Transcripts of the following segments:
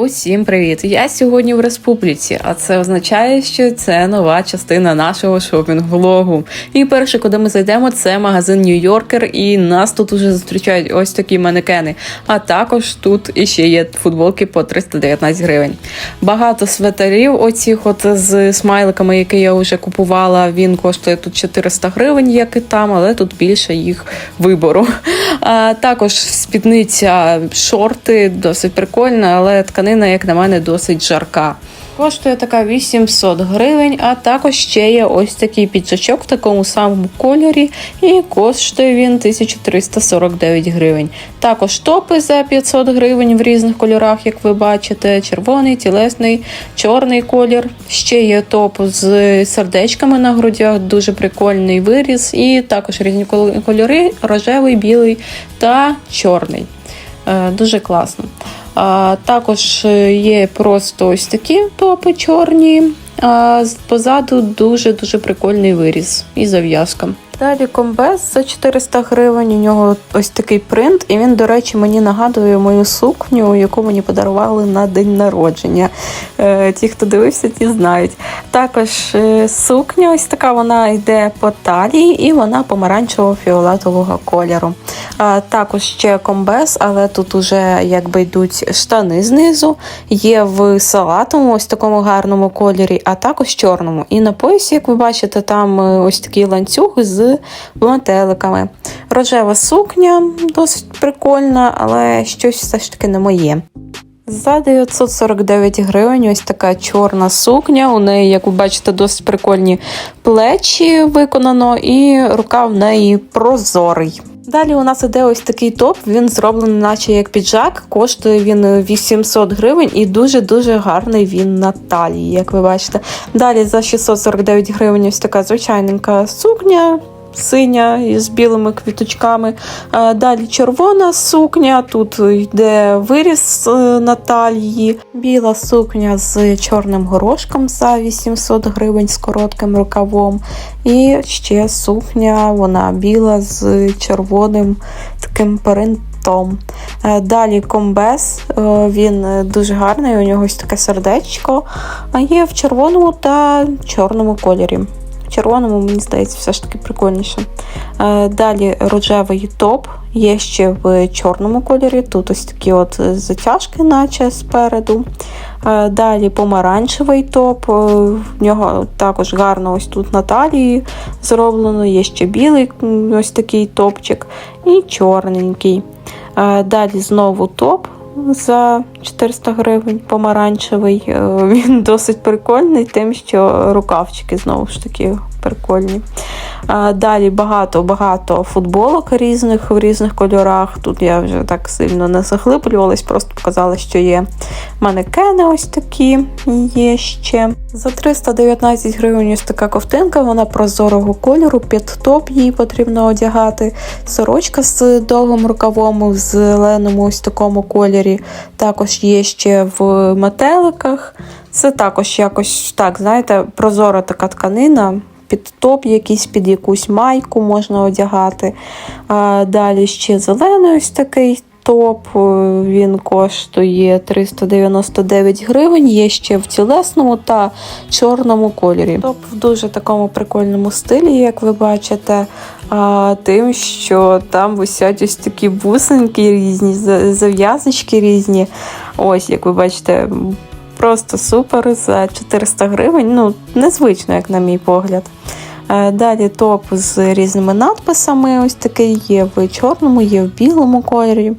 Усім привіт! Я сьогодні в республіці, а це означає, що це нова частина нашого шопінг-влогу. І перше, куди ми зайдемо, це магазин Нью-Йоркер, і нас тут уже зустрічають ось такі манекени. А також тут іще є футболки по 319 гривень. Багато светерів, оцих от з смайликами, які я вже купувала. Він коштує тут 400 гривень, як і там, але тут більше їх вибору. А також спідниця, шорти, досить прикольна, але тканина, як на мене, досить жарка. Коштує така 800 гривень, а також ще є ось такий піджачок в такому самому кольорі, і коштує він 1349 гривень. Також топи за 500 гривень в різних кольорах, як ви бачите: червоний, тілесний, чорний колір. Ще є топ з сердечками на грудях, дуже прикольний виріз, і також різні кольори: рожевий, білий та чорний. Е, Дуже класно. А, Також є просто ось такі топи чорні, а позаду дуже-дуже прикольний виріз і зав'язка. Далі комбез за 400 гривень. У нього ось такий принт, і він, до речі, мені нагадує мою сукню, яку мені подарували на день народження. Е, ті, хто дивився, ті знають. Також е, сукня, ось така вона йде по талії, і вона помаранчево-фіолетового кольору. Також ще комбез, але тут уже якби йдуть штани знизу. Є в салатовому, ось такому гарному кольорі, а також чорному. І на поясі, як ви бачите, там е, ось такий ланцюг з метеликами. Рожева сукня досить прикольна, але щось все ж таки не моє. За 949 гривень ось така чорна сукня. У неї, як ви бачите, досить прикольні плечі виконано, і рука в неї прозорий. Далі у нас іде ось такий топ, він зроблений, наче як піджак, коштує він 800 гривень і дуже-дуже гарний він на талії, як ви бачите. Далі за 649 гривень ось така звичайненька сукня синя із білими квіточками. Далі червона сукня, тут йде виріз е, на талії, біла сукня з чорним горошком за 800 гривень з коротким рукавом. І ще сукня, вона біла з червоним таким принтом. Е, далі комбез, е, він дуже гарний, у нього ось таке сердечко, а є в червоному та чорному кольорі червоному, мені здається, все ж таки прикольніше. Е, далі рожевий топ, є ще в чорному кольорі. Тут ось такі от затяжки, наче спереду. Е, далі помаранчевий топ, е, в нього також гарно ось тут на талії зроблено, є ще білий ось такий топчик і чорненький. Далі знову топ за 400 гривень помаранчевий. Він досить прикольний, тим, що рукавчики знову ж таки прикольні. Далі багато-багато футболок різних в різних кольорах. Тут я вже так сильно не заглиблювалась, просто показала, що є манекени ось такі є ще. За 319 гривень ось така ковтинка, вона прозорого кольору, під топ їй потрібно одягати. Сорочка з довгим рукавом в зеленому ось такому кольорі. Також є ще в метеликах. Це також якось так, знаєте, прозора така тканина під топ, якийсь, під якусь майку можна одягати. А Далі ще зелений ось такий топ, він коштує 399 гривень, є ще в тілесному та чорному кольорі. Топ в дуже такому прикольному стилі, як ви бачите. А Тим, що там висять ось такі бусинки різні, зав'язочки різні. Ось, як ви бачите, Просто супер за 400 гривень. Ну, незвично, як на мій погляд. Е, далі топ з різними надписами. Ось такий є в чорному, є в білому кольорі.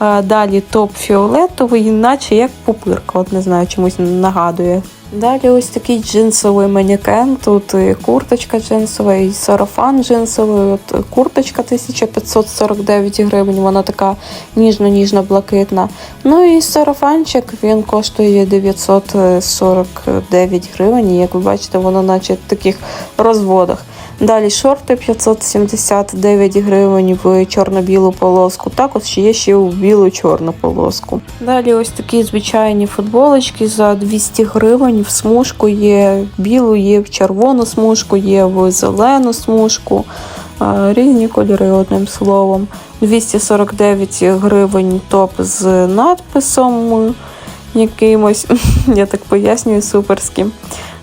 Е, далі топ фіолетовий, наче як пупирка. От не знаю, чомусь нагадує. Далі ось такий джинсовий манекен. Тут і курточка джинсова, і сарафан джинсовий. От Курточка 1549 гривень, вона така ніжно-ніжно-блакитна. Ну і сарафанчик він коштує 949 гривень. Як ви бачите, воно наче в таких розводах. Далі шорти 579 гривень в чорно-білу полоску. Також є ще у білу-чорну полоску. Далі ось такі звичайні футболочки за 200 гривень. В смужку є білу, є в червону смужку, є в зелену смужку. Різні кольори, одним словом. 249 гривень топ з надписом. якимось, я так пояснюю, суперським.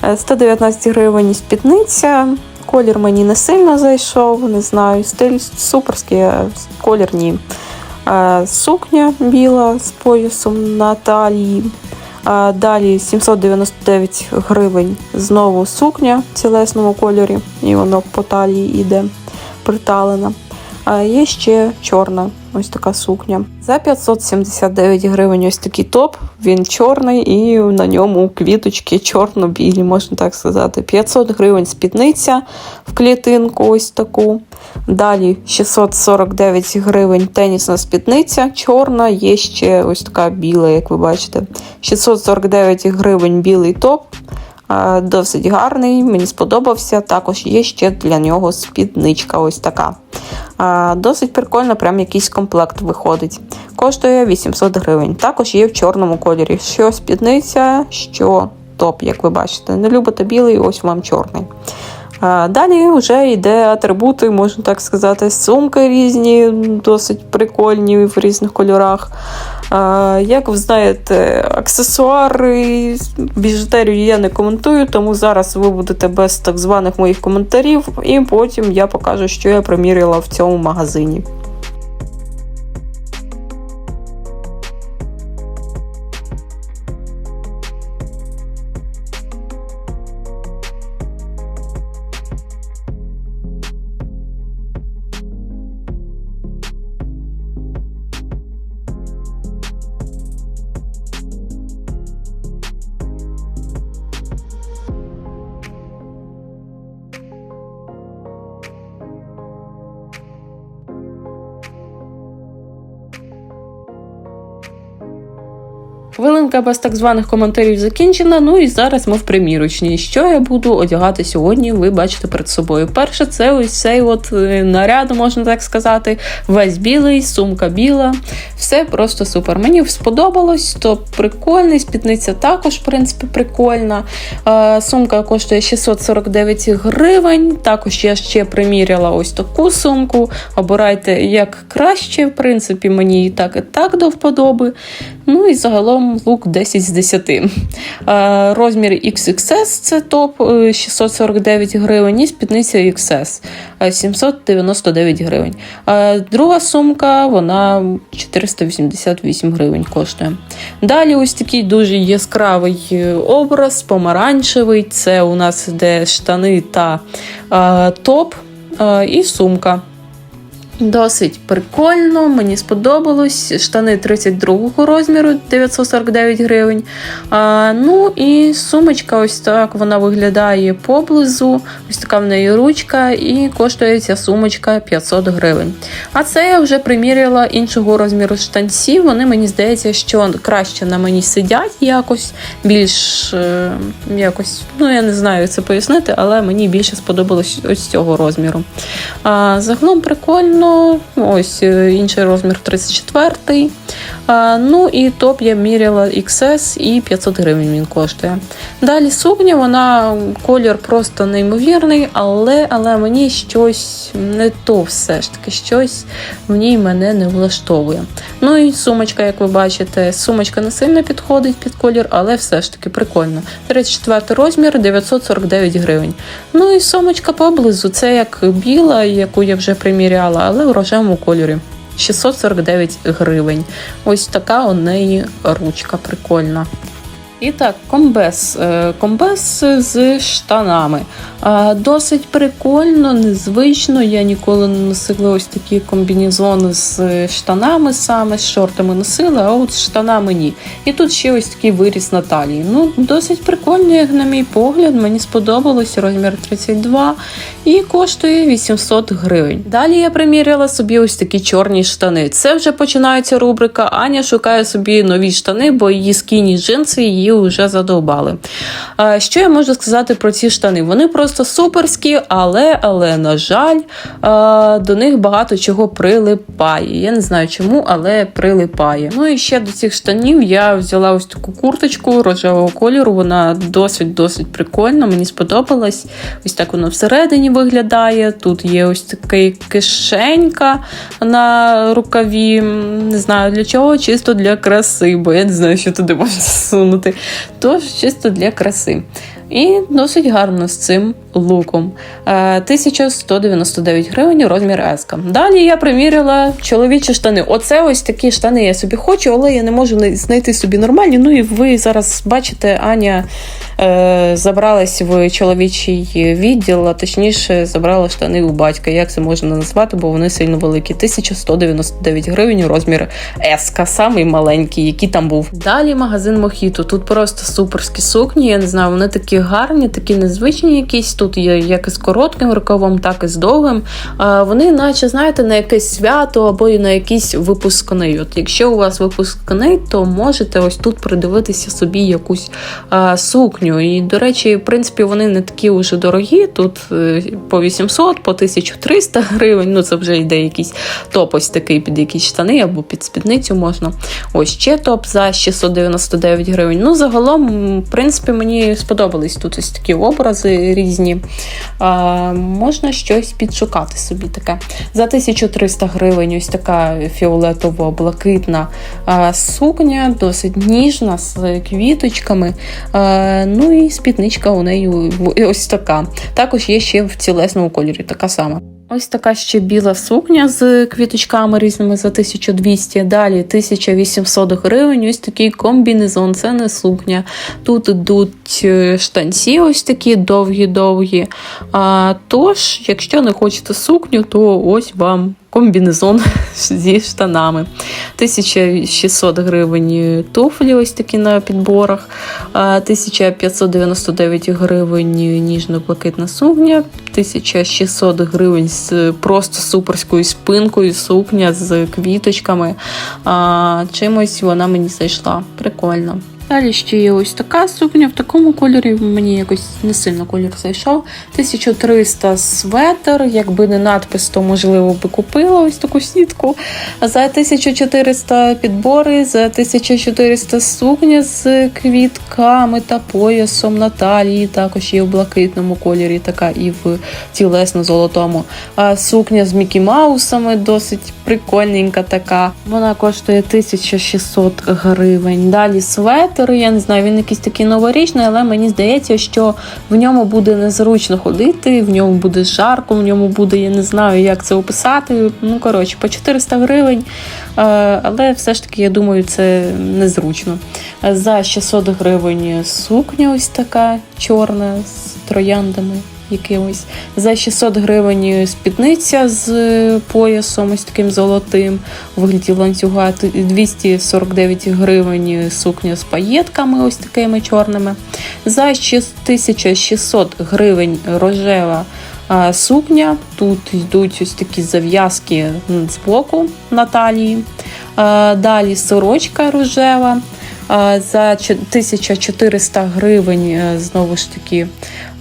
Е, 119 гривень спідниця. Колір мені не сильно зайшов, не знаю. Стиль суперський, колірні колір ні. Е, Сукня біла з поясом на талії. Далі 799 гривень. Знову сукня в цілесному кольорі, і воно по талії йде приталена. А є ще чорна, ось така сукня. За 579 гривень ось такий топ. Він чорний і на ньому квіточки чорно-білі, можна так сказати. 500 гривень спідниця в клітинку, ось таку. Далі 649 гривень тенісна спідниця, чорна, є ще ось така біла, як ви бачите. 649 гривень білий топ. Досить гарний, мені сподобався. Також є ще для нього спідничка, ось така. Досить прикольно, прям якийсь комплект виходить. Коштує 800 гривень. Також є в чорному кольорі. Що спідниця, що топ, як ви бачите. Не любите білий, ось вам чорний. Далі вже йде атрибути, можна так сказати, сумки різні, досить прикольні в різних кольорах. Як ви знаєте, аксесуари, біжутерію я не коментую, тому зараз ви будете без так званих моїх коментарів, і потім я покажу, що я примірила в цьому магазині. Хвилинка без так званих коментарів закінчена. Ну і зараз ми в примірочній. Що я буду одягати сьогодні? Ви бачите перед собою. Перше, це ось цей от е, наряд, можна так сказати. Весь білий, сумка біла. Все просто супер. Мені сподобалось, то прикольний, спідниця також, в принципі, прикольна. Е, Сумка коштує 649 гривень. Також я ще приміряла ось таку сумку. Обирайте як краще, в принципі, мені і так, і так до вподоби. Ну і загалом лук 10 з 10. Е, Розмір XXS це топ е, 649 гривень, і спідниця XS е, 799 гривень. Е, Друга сумка, вона 488 гривень коштує. Далі ось такий дуже яскравий е, образ, помаранчевий. Це у нас йде штани та е, топ е, і сумка. Досить прикольно, мені сподобалось. Штани 32 розміру 949 гривень. А, ну і сумочка, ось так вона виглядає поблизу. Ось така в неї ручка, і коштує ця сумочка 500 гривень. А це я вже приміряла іншого розміру штанців. Вони мені здається, що краще на мені сидять якось більш е, якось, ну я не знаю це пояснити, але мені більше сподобалось ось цього розміру. А, загалом прикольно. Ось е, інший розмір 34. А, ну і топ я міряла XS і 500 гривень він коштує. Далі сукня, вона колір просто неймовірний, але, але мені щось не то все ж таки, щось в ній мене не влаштовує. Ну і сумочка, як ви бачите, сумочка не сильно підходить під колір, але все ж таки прикольно. 34 розмір 949 гривень. Ну і сумочка поблизу, це як біла, яку я вже приміряла, але в рожевому кольорі. 649 гривень. Ось така у неї ручка прикольна. І так, комбез. Е, Комбез з штанами. Досить прикольно, незвично. Я ніколи не носила ось такі комбінезони з штанами саме, з шортами носила, а от з штанами ні. І тут ще ось такий виріс на талії. Ну, досить прикольно, як на мій погляд. Мені сподобалось розмір 32 і коштує 800 гривень. Далі я приміряла собі ось такі чорні штани. Це вже починається рубрика. Аня шукає собі нові штани, бо її скіні джинси її вже задовбали. Що я можу сказати про ці штани? Вони просто суперські, але, але, на жаль, до них багато чого прилипає. Я не знаю чому, але прилипає. Ну і ще до цих штанів я взяла ось таку курточку рожевого кольору. Вона досить-досить прикольна, мені сподобалась. Ось так воно всередині виглядає. Тут є ось така кишенька на рукаві. Не знаю для чого, чисто для краси, бо я не знаю, що туди можна засунути. Тож чисто для краси. І досить гарно з цим луком. Е, 1199 гривень розмір S. Далі я приміряла чоловічі штани. Оце ось такі штани я собі хочу, але я не можу знайти собі нормальні. Ну і ви зараз бачите, Аня е, забралась в чоловічий відділ, а точніше забрала штани у батька. Як це можна назвати, бо вони сильно великі. 1199 гривень розмір S, самий маленький, який там був. Далі магазин Мохіто. Тут просто суперські сукні. Я не знаю, вони такі гарні, такі незвичні якісь. Тут є як із коротким рукавом, так і з довгим. Вони, наче, знаєте, на якесь свято або і на якийсь випускний. От Якщо у вас випускний, то можете ось тут придивитися собі якусь сукню. І, до речі, в принципі, вони не такі вже дорогі. Тут е, по 800, по 1300 гривень. Ну, це вже йде якийсь топ ось такий під якісь штани або під спідницю можна. Ось ще топ за 699 гривень. Ну, загалом, в принципі, мені сподобались тут ось такі образи різні. А, Можна щось підшукати собі таке. За 1300 гривень ось така фіолетово-блакитна сукня, досить ніжна, з квіточками. Ну і спідничка у неї ось така. Також є ще в цілесному кольорі, така сама. Ось така ще біла сукня з квіточками різними за 1200. Далі 1800 гривень. Ось такий комбінезон, це не сукня. Тут йдуть штанці, ось такі довгі-довгі. Тож, якщо не хочете сукню, то ось вам комбінезон зі штанами. 1600 гривень туфлі, ось такі на підборах, 1599 гривень ніжно-блакитна сукня, 1600 гривень з просто суперською спинкою, сукня з квіточками. Чимось вона мені зайшла. Прикольно. Далі ще є ось така сукня в такому кольорі. Мені якось не сильно колір зайшов. 1300 светр, якби не надпис, то можливо би купила ось таку сітку. За 1400 підбори, за 1400 сукня з квітками та поясом на талії. Також є в блакитному кольорі, така і в тілесно-золотому. А сукня з Мікі Маусами досить прикольненька така. Вона коштує 1600 гривень. Далі светр світер, я не знаю, він якийсь такий новорічний, але мені здається, що в ньому буде незручно ходити, в ньому буде жарко, в ньому буде, я не знаю, як це описати. Ну, коротше, по 400 гривень. Але все ж таки, я думаю, це незручно. За 600 гривень сукня ось така чорна з трояндами якимось. За 600 гривень спідниця з поясом, ось таким золотим, у вигляді ланцюга 249 гривень сукня з паєтками, ось такими чорними. За 1600 гривень рожева сукня. Тут йдуть ось такі зав'язки з боку на талії. Далі сорочка рожева. За 1400 гривень е, знову ж таки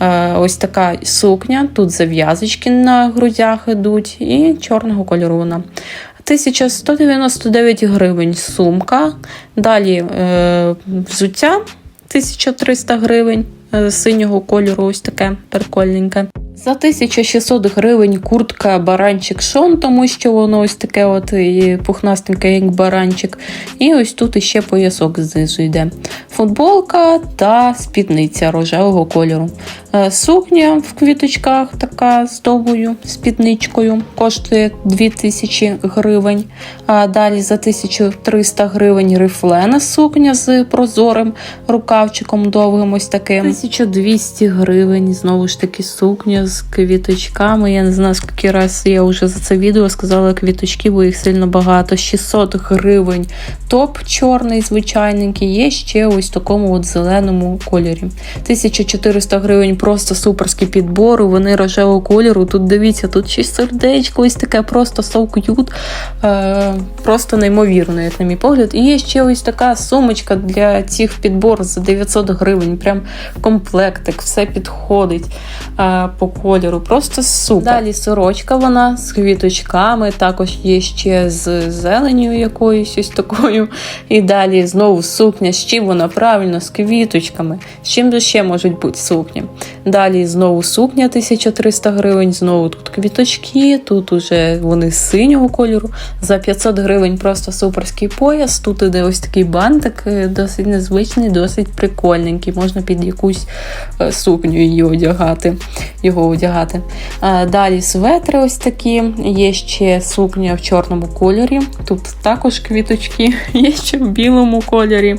е, ось така сукня. Тут зав'язочки на грудях ідуть, і чорного кольору вона. 1199 гривень сумка. Далі е, взуття 1300 гривень синього кольору, ось таке прикольненьке. За 1600 гривень куртка баранчик шон, тому що воно ось таке от пухнастеньке, як баранчик. І ось тут іще поясок знизу йде. Футболка та спідниця рожевого кольору. Е, сукня в квіточках така з довгою спідничкою, коштує 2000 гривень. А далі за 1300 гривень рифлена сукня з прозорим рукавчиком довгим ось таким. 1200 гривень, знову ж таки, сукня з квіточками. Я не знаю, скільки раз я вже за це відео сказала квіточки, бо їх сильно багато. 600 гривень. Топ чорний, звичайненький. Є ще ось такому от зеленому кольорі. 1400 гривень просто суперські підбори. Вони рожевого кольору. Тут дивіться, тут ще сердечко, ось таке просто so cute. Е, Просто неймовірно, як на мій погляд. І є ще ось така сумочка для цих підборів за 900 гривень. Прям комплектик, все підходить е, по кольору. Просто супер. Далі сорочка вона з квіточками, також є ще з зеленю якоюсь ось такою. І далі знову сукня. З чим вона правильно, з квіточками. З чим ще можуть бути сукні? Далі знову сукня 1300 гривень, знову тут квіточки, тут уже вони синього кольору. За 500 гривень просто суперський пояс. Тут іде ось такий бантик, е, досить незвичний, досить прикольненький. Можна під якусь е, сукню її одягати, його одягати. Далі светри ось такі. Є ще сукня в чорному кольорі. Тут також квіточки, є ще в білому кольорі.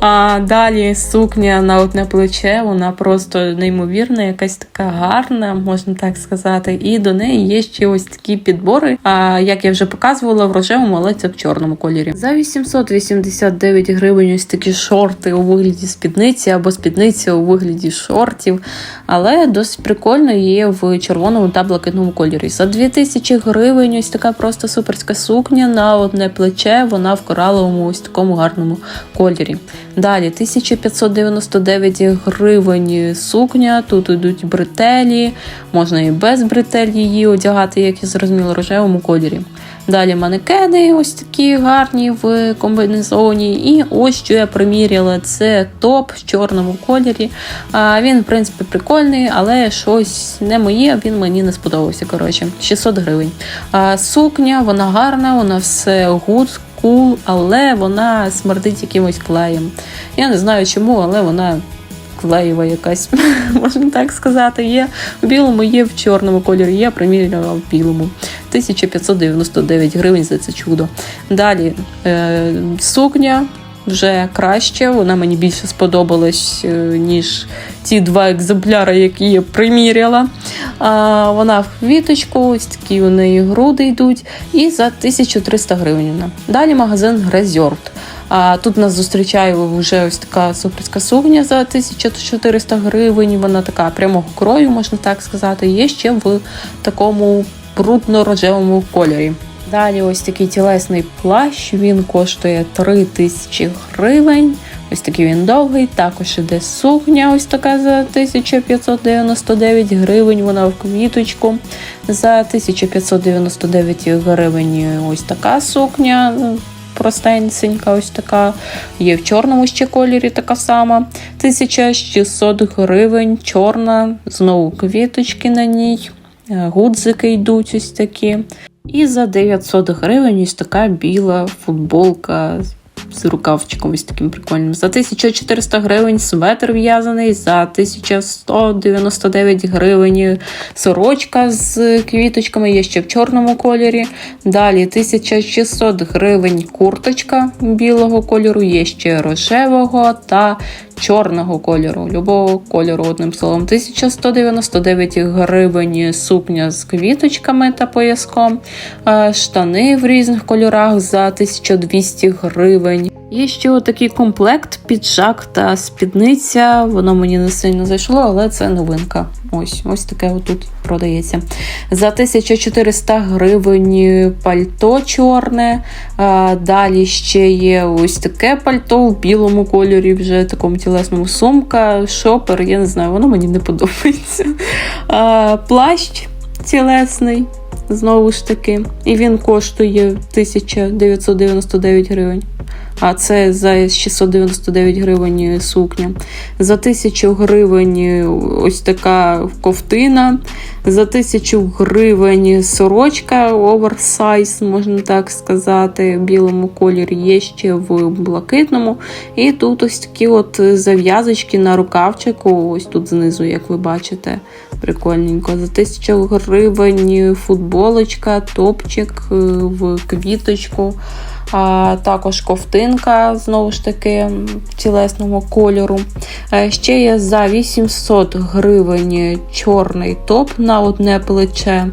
А далі сукня на одне плече, вона просто неймовірна, якась така гарна, можна так сказати. І до неї є ще ось такі підбори. А як я вже показувала, в рожевому, але це в чорному кольорі. За 889 гривень ось такі шорти у вигляді спідниці або спідниця у вигляді шортів. Але досить прикольно є в червоному та блакитному кольорі. За 2000 гривень ось така просто суперська сукня на одне плече. Вона в кораловому ось такому гарному кольорі. Далі 1599 гривень сукня. Тут йдуть бретелі, можна і без бретель її одягати, як я зрозуміла, рожевому кольорі. Далі манекени ось такі гарні в комбінезоні. І ось що я приміряла: це топ в чорному кольорі. А Він, в принципі, прикольний, але щось не моє, він мені не сподобався. Коротше, 600 гривень. А Сукня, вона гарна, вона все гуд, кул, але вона смердить якимось клеєм. Я не знаю чому, але вона. Клеєва якась, можна так сказати, є в білому, є в чорному кольорі, я приміряла в білому. 1599 гривень за це чудо. Далі е, сукня вже краще, вона мені більше сподобалась, е, ніж ті два екземпляри, які я приміряла. А, Вона в квіточку, ось такі у неї груди йдуть. І за 1300 гривень. Далі магазин Грезьорт. А тут нас зустрічає вже ось така суперська сукня за 1400 гривень. Вона така прямого крою, можна так сказати. Є ще в такому брудно-рожевому кольорі. Далі ось такий тілесний плащ, він коштує 3 тисячі гривень. Ось такий він довгий. Також іде сукня, ось така за 1599 гривень. Вона в квіточку. За 1599 гривень ось така сукня. Простенька, ось така. Є в чорному ще кольорі така сама. 1600 гривень, чорна, знову квіточки на ній, гудзики йдуть ось такі. І за 900 гривень ось така біла футболка з рукавчиком ось таким прикольним. За 1400 гривень светр в'язаний, за 1199 гривень сорочка з квіточками, є ще в чорному кольорі. Далі 1600 гривень курточка білого кольору, є ще рожевого та чорного кольору, любого кольору, одним словом. 1199 гривень сукня з квіточками та пояском, штани в різних кольорах за 1200 гривень. Є ще отакий комплект, піджак та спідниця. Воно мені не сильно зайшло, але це новинка. Ось ось таке отут продається. За 1400 гривень пальто чорне. Далі ще є ось таке пальто в білому кольорі, вже такому тілесному сумка, шопер, я не знаю, воно мені не подобається. Плащ тілесний. Знову ж таки, і він коштує 1999 гривень а це за 699 гривень сукня. За 1000 гривень ось така ковтина. За 1000 гривень сорочка оверсайз, можна так сказати, в білому кольорі є ще в блакитному. І тут ось такі от зав'язочки на рукавчику, ось тут знизу, як ви бачите, прикольненько. За 1000 гривень футболочка, топчик е, в квіточку. А також ковтинка, знову ж таки, тілесного кольору. Ще є за 800 гривень чорний топ на одне плече,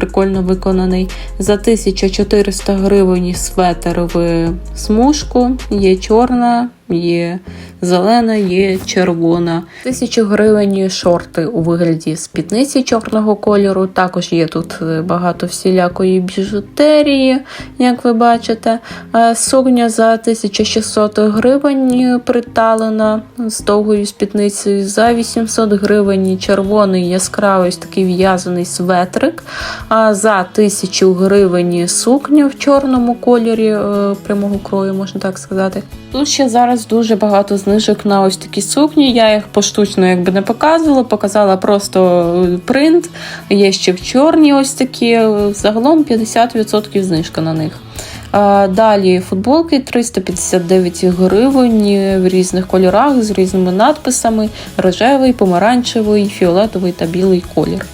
прикольно виконаний. За 1400 гривень светер в смужку, є чорна, є зелена, є червона. Тисячу гривень шорти у вигляді спідниці чорного кольору. Також є тут е, багато всілякої біжутерії, як ви бачите. Е, Сукня за 1600 гривень приталена з довгою спідницею. За 800 гривень червоний яскравий такий в'язаний светрик. А за 1000 гривень сукня в чорному кольорі е, прямого крою, можна так сказати. Тут ще зараз дуже багато знижок на ось такі сукні. Я їх поштучно якби не показувала, показала просто е, принт. Є ще в чорні ось такі. Загалом 50% знижка на них. Далі футболки 359 гривень в різних кольорах з різними надписами: рожевий, помаранчевий, фіолетовий та білий колір.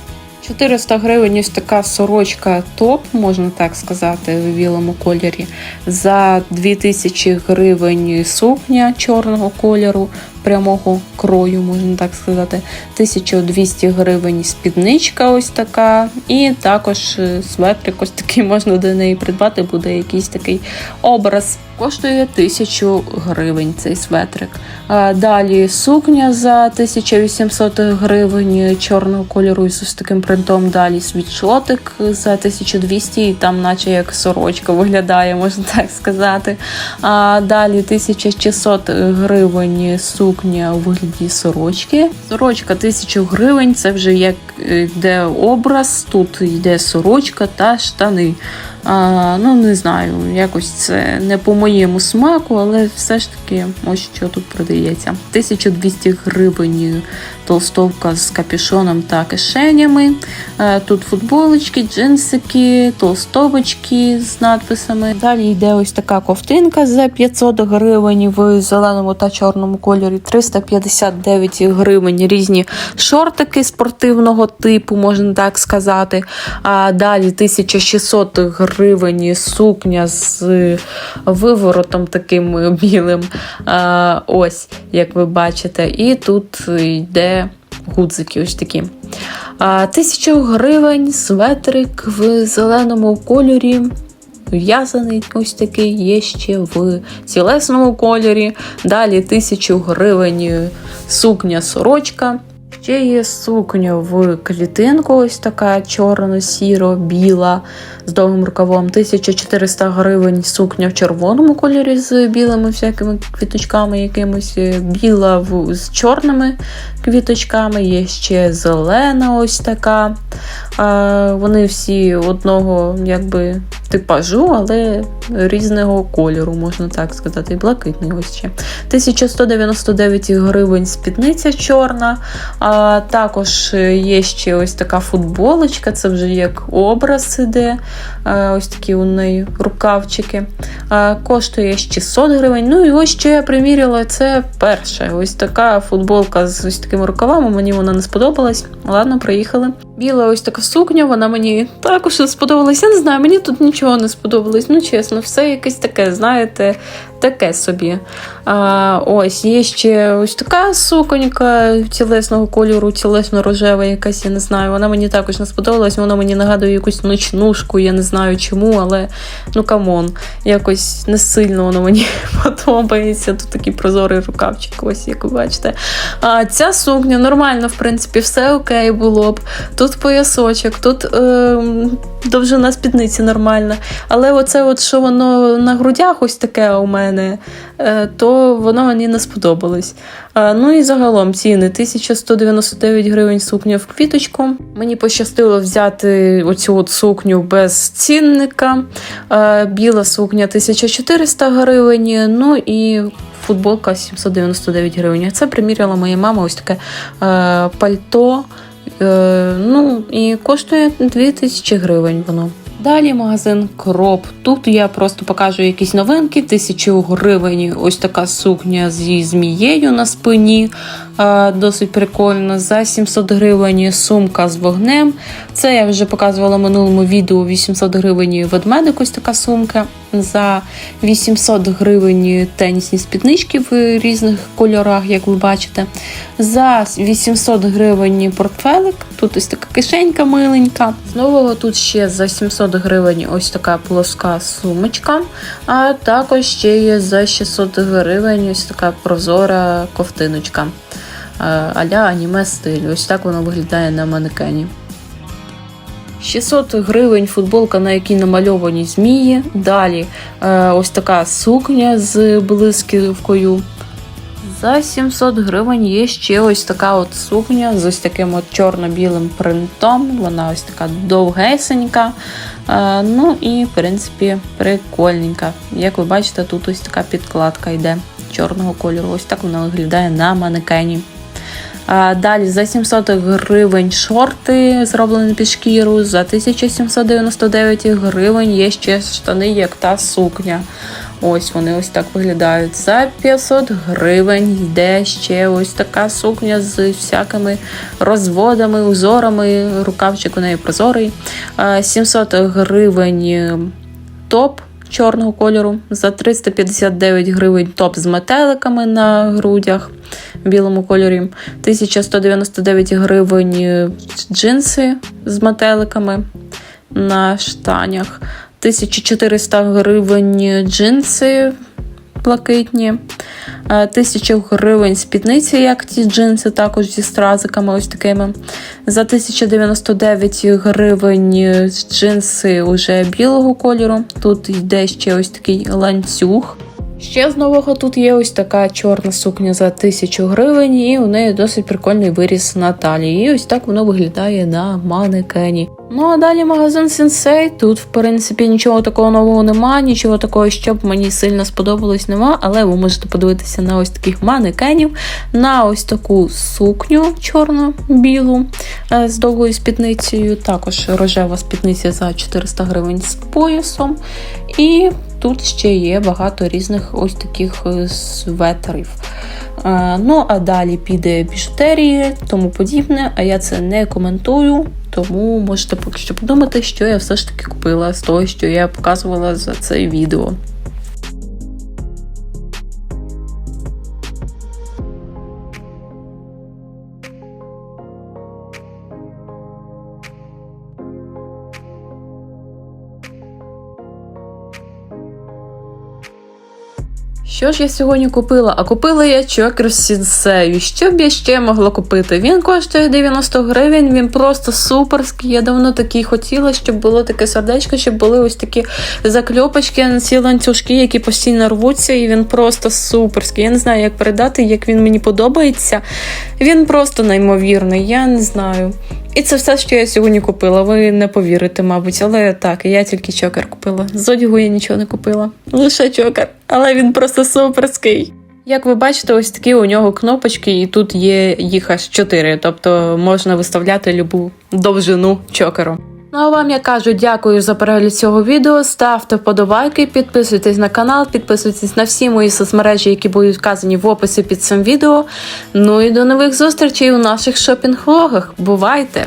400 гривень ось така сорочка топ, можна так сказати, в білому кольорі. За 2000 гривень сукня чорного кольору, прямого крою, можна так сказати. 1200 гривень спідничка ось така. І також е, светрик ось такий можна до неї придбати, буде якийсь такий образ. Коштує 1000 гривень цей светрик. Далі сукня за 1800 гривень чорного кольору із ось таким принтом. Далі світшотик за 1200 і там, наче як сорочка виглядає, можна так сказати. А Далі 1600 гривень сукня у вигляді сорочки. Сорочка 1000 гривень, це вже як йде образ, тут йде сорочка та штани. А, ну, не знаю, якось це не по моєму смаку, але все ж таки, ось що тут продається. 1200 гривень толстовка з капюшоном та кишенями. Е, Тут футболочки, джинсики, толстовочки з надписами. Далі йде ось така ковтинка за 500 гривень в зеленому та чорному кольорі, 359 гривень різні шортики спортивного типу, можна так сказати. А далі 1600 гривень сукня з виворотом таким білим. Ось, як ви бачите, і тут йде гудзики ось такі. А, Тисячу гривень светрик в зеленому кольорі. В'язаний ось такий є ще в цілесному кольорі. Далі тисячу гривень сукня сорочка. Ще є сукня в клітинку, ось така чорно-сіро-біла з довгим рукавом. 1400 гривень сукня в червоному кольорі з білими всякими квіточками, якимось е, біла в, з чорними квіточками. Є ще зелена ось така. А, Вони всі одного якби типажу, але різного кольору, можна так сказати. Блакитний ось ще. 1199 гривень спідниця чорна. А Також є ще ось така футболочка, це вже як образ іде. А, Ось такі у неї рукавчики. А, Коштує 600 гривень. Ну і ось що я приміряла, це перше. Ось така футболка з ось такими рукавами. Мені вона не сподобалась. Ладно, приїхали. Біла ось така сукня, вона мені також не сподобалась. Я не знаю, мені тут нічого не сподобалось. Ну, чесно, все якесь таке, знаєте, таке собі. А, Ось, є ще ось така суконька тілесного кольору, тілесно-рожева, якась, я не знаю. Вона мені також не сподобалась, вона мені нагадує якусь ночнушку, я не знаю чому, але ну камон, якось не сильно воно мені подобається. Тут такий прозорий рукавчик, ось як ви бачите. А ця сукня нормально, в принципі, все окей було б. Тут поясочок, тут е, довжина спідниці нормальна. Але оце, от, що воно на грудях, ось таке у мене, то воно мені не сподобалось. Ну і загалом ціни 1199 гривень сукня в квіточку. Мені пощастило взяти оцю от сукню без цінника. Біла сукня 1400 гривень. Ну і футболка 799 гривень. Це приміряла моя мама ось таке е, пальто. Е, ну і коштує 2000 гривень воно. Далі магазин Кроп. Тут я просто покажу якісь новинки. Тисячу гривень. Ось така сукня зі змією на спині. Досить прикольно. За 700 гривень сумка з вогнем. Це я вже показувала в минулому відео 800 гривень ведмедик. Ось така сумка. За 800 гривень тенісні спіднички в різних кольорах, як ви бачите. За 800 гривень портфелик. Тут ось така кишенька миленька. З нового тут ще за 700 гривень ось така плоска сумочка. А також ще є за 600 гривень ось така прозора ковтиночка. А-ля аніме стиль. Ось так воно виглядає на манекені. 600 гривень футболка, на якій намальовані змії. Далі е, ось така сукня з блисківкою. За 700 гривень є ще ось така от сукня з ось таким от чорно-білим принтом. Вона ось така довгесенька. Е, ну і, в принципі, прикольненька. Як ви бачите, тут ось така підкладка йде чорного кольору. Ось так вона виглядає на манекені. Далі за 700 гривень шорти зроблені під шкіру, за 1799 гривень є ще штани, як та сукня. Ось вони ось так виглядають. За 500 гривень йде ще ось така сукня з всякими розводами, узорами. Рукавчик у неї прозорий. 700 гривень топ чорного кольору. За 359 гривень топ з метеликами на грудях в білому кольорі. 1199 гривень джинси з метеликами на штанях. 1400 гривень джинси блакитні. Тисячі гривень спідниці, як ті джинси, також зі стразиками ось такими. За 1099 гривень джинси уже білого кольору. Тут йде ще ось такий ланцюг. Ще з нового тут є ось така чорна сукня за 1000 гривень, і у неї досить прикольний виріс на талії. І ось так воно виглядає на манекені. Ну а далі магазин Сенсей. Тут, в принципі, нічого такого нового нема, нічого такого, щоб мені сильно сподобалось, нема. Але ви можете подивитися на ось таких манекенів, на ось таку сукню чорно-білу е, з довгою спідницею. Також рожева спідниця за 400 гривень з поясом. І тут ще є багато різних ось таких светерів. светрів. Е, Ну, а далі піде біжутерії, тому подібне. А я це не коментую, тому можете поки що подумати, що я все ж таки купила з того, що я показувала за це відео. Що ж я сьогодні купила? А купила я чокер з сінсею. Що б я ще могла купити? Він коштує 90 гривень, він просто суперський. Я давно такий хотіла, щоб було таке сердечко, щоб були ось такі закльопочки, ці ланцюжки, які постійно рвуться, і він просто суперський. Я не знаю, як передати, як він мені подобається. Він просто неймовірний, я не знаю. І це все, що я сьогодні купила. Ви не повірите, мабуть, але так, я тільки чокер купила. З одягу я нічого не купила. Лише чокер, але він просто суперський. Як ви бачите, ось такі у нього кнопочки, і тут є їх аж чотири, тобто можна виставляти любу довжину чокеру. Ну а вам я кажу дякую за перегляд цього відео. Ставте вподобайки, підписуйтесь на канал, підписуйтесь на всі мої соцмережі, які будуть вказані в описі під цим відео. Ну і до нових зустрічей у наших шопінг-влогах. Бувайте!